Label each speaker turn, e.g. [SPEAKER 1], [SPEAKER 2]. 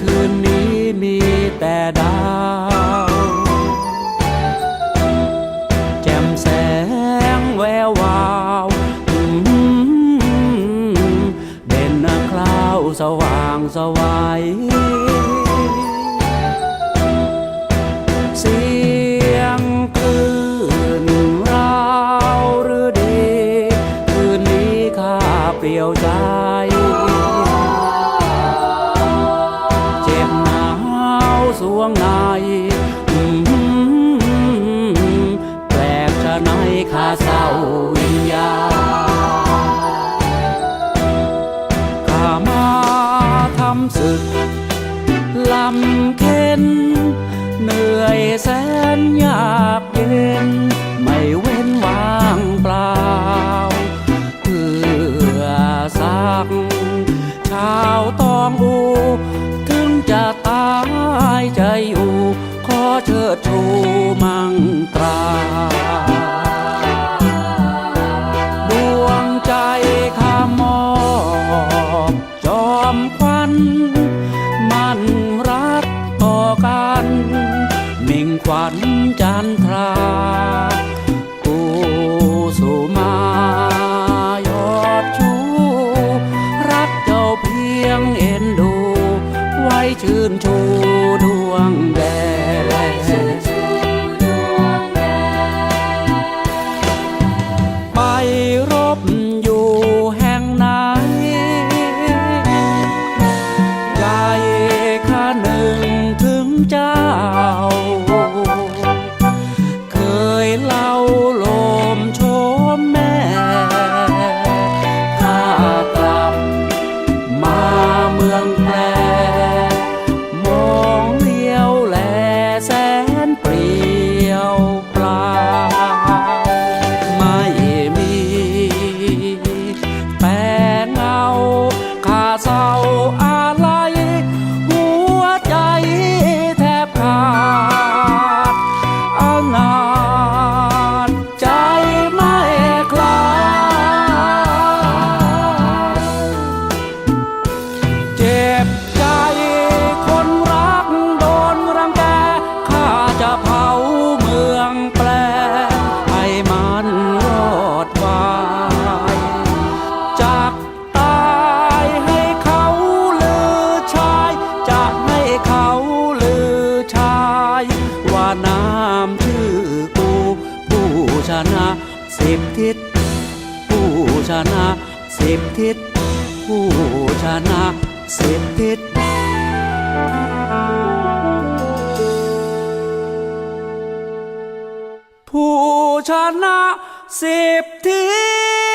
[SPEAKER 1] คืนนี้มีแต่ดาวแจ่มแสงแวววาวเด่นคราวสว่างสวาย วงในแปลกชะไหนข้าเศร้าวิญญาข้ามาทำศึกลำเค็นเหนื่อยแสนยากเย็น ไม่เว้นว่างเปล่า เพื่อสักชาวตองอู วัน มันรักต่อกันมิ่งขวัญจันทราปูสุมายอดชูรักเจ้าเพียงเอ็นดู ไว้ชื่นชู อามชื่อกูผู้ชนะสิบทิศผู้ชนะสิบทิศผู้ชนะสิบทิศผู้ชนะสิบทิศ